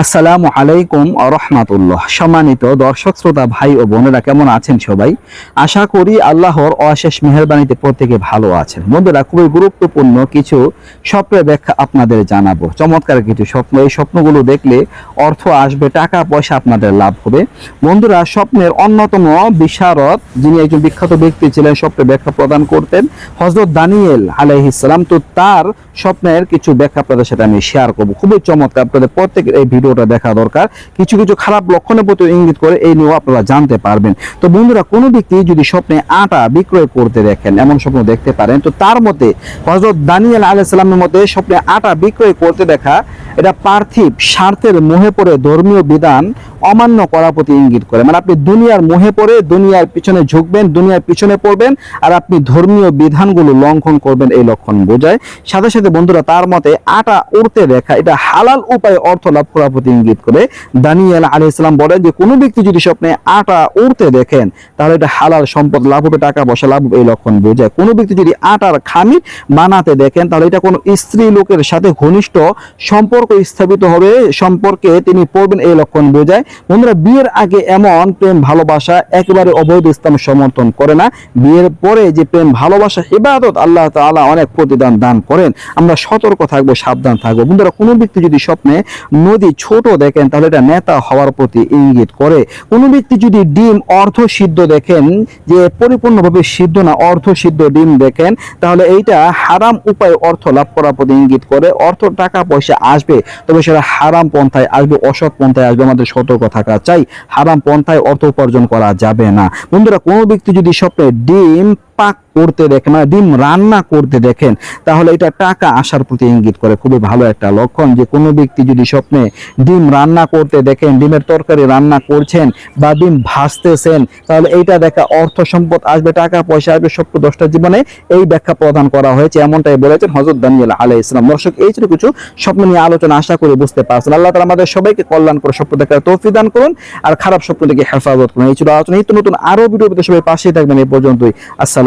আসসালামু আলাইকুম রহমাতুল্লাহ। সম্মানিত দর্শক, শ্রোতা, ভাই ও বোনেরা, কেমন আছেন সবাই? আশা করি আল্লাহর অশেষ মেহরবানিতে প্রত্যেকে ভালো আছেন। বন্ধুরা, খুবই গুরুত্বপূর্ণ কিছু স্বপ্নের ব্যাখ্যা আপনাদের জানাব। চমৎকার কিছু স্বপ্ন, এই স্বপ্নগুলো দেখলে অর্থ আসবে, টাকা, পয়সা আপনাদের লাভ হবে। বন্ধুরা, স্বপ্নের অন্যতম বিশারদ যিনি একজন বিখ্যাত ব্যক্তি ছিলেন, স্বপ্নের ব্যাখ্যা প্রদান করতেন হজরত দানিয়েল আলাইহিসালাম তো তার স্বপ্নের কিছু ব্যাখ্যা আপনাদের সাথে আমি শেয়ার করব। খুবই চমৎকার, আপনাদের প্রত্যেকের এই ভিডিওটা দেখা দরকার। কিছু কিছু খারাপ লক্ষণের প্রতি ইঙ্গিত করে, এই নিয়েও আপনারা জানতে পারবেন। তো বন্ধুরা, কোনো ব্যক্তি যদি স্বপ্নে আটা বিক্রয় করতে দেখেন, এমন স্বপ্ন দেখতে পারেন, তো তার মতে হজরত দানিয়াল আলাইসালামের মতে স্বপ্নে আটা বিক্রয় করতে দেখা, এটা পার্থিব স্বার্থের মোহে পড়ে ধর্মীয় বিধান অমান্য করার প্রতি ইঙ্গিত করে। মানে আপনি দুনিয়ার মোহে পড়ে, দুনিয়ার পিছনে ঝুঁকবেন, দুনিয়ার পিছনে পড়বেন, আর আপনি ধর্মীয় বিধানগুলো লঙ্ঘন করবেন, এই লক্ষণ বোঝায়। সাথে সাথে বন্ধুরা, তার মতে আটা উড়তে দেখা, এটা হালাল উপায়ে অর্থ লাভ করার প্রতি ইঙ্গিত করে। দানিয়াল আলী ইসলাম বলেন যে, কোনো ব্যক্তি যদি স্বপ্নে আটা উড়তে দেখেন, তাহলে এটা হালাল সম্পদ লাভ হবে টাকা পয়সা, লাভ এই লক্ষণ বোঝায়। কোনো ব্যক্তি যদি আটার খামি বানাতে দেখেন, তাহলে এটা কোনো স্ত্রী লোকের সাথে ঘনিষ্ঠ সম্পর্ক স্থাপিত হবে, সম্পর্কে তিনি পড়বেন এই লক্ষণ বোঝায়। বন্ধুরা, বিয়ের আগে এমন প্রেম ভালোবাসা একেবারে অবৈধ ইসলাম সমর্থন করে না। বিয়ের পরে যে প্রেম ভালোবাসা, ইবাদত আল্লাহ তাআলা অনেক প্রতিদান দান করেন। আমরা সতর্ক থাকব, সাবধান থাকব। বন্ধুরা, কোনো ব্যক্তি যদি স্বপ্নে নদী ছোট দেখেন, তাহলে এটা নেতা হওয়ার প্রতি ইঙ্গিত করে। কোনো ব্যক্তি যদি ডিম অর্ধ সিদ্ধ দেখেন, যে পরিপূর্ণভাবে সিদ্ধ না, অর্ধ সিদ্ধ ডিম দেখেন, তাহলে এইটা হারাম উপায়ে অর্থ লাভ করার প্রতি ইঙ্গিত করে। অর্থ টাকা পয়সা আসবে, তবে সেটা হারাম পন্থায় আসবে, অসৎ পন্থায় আসবে, আমাদের সতর্ক থাকা চাই। হারাম পন্থায় অর্থ উপার্জন করা যাবে না। বন্ধুরা, কোনো ব্যক্তি যদি স্বপ্নে ডিম পাক করতে দেখেন মানে ডিম রান্না করতে দেখেন, তাহলে এটা টাকা আসার প্রতি ইঙ্গিত করে। খুবই ভালো একটা লক্ষণ যে কোনো ব্যক্তি যদি স্বপ্নে ডিম রান্না করতে দেখেন, ডিমের তরকারি রান্না করছেন বা ডিম ভাজতেছেন, তাহলে এইটা দেখা অর্থ সম্পদ আসবে, টাকা পয়সা আসবে, সত্য দশটা জীবনে এই ব্যাখ্যা প্রদান করা হয়েছে, এমনটাই বলেছেন হজরত দানিয়াল আলাই ইসলাম দর্শক, এই ছিল কিছু স্বপ্ন নিয়ে আলোচনা, আশা করি বুঝতে পারছেন। আল্লাহ তালা আমাদের সবাইকে কল্যাণ করে স্বপ্ন দেখার তৌফিক দান করুন আর খারাপ স্বপ্ন থেকে হেফাজত করুন। এই ছিল আলোচনা। নিত্য নতুন আরও ভিডিও সবাই পাশেই থাকবেন। এই পর্যন্তই।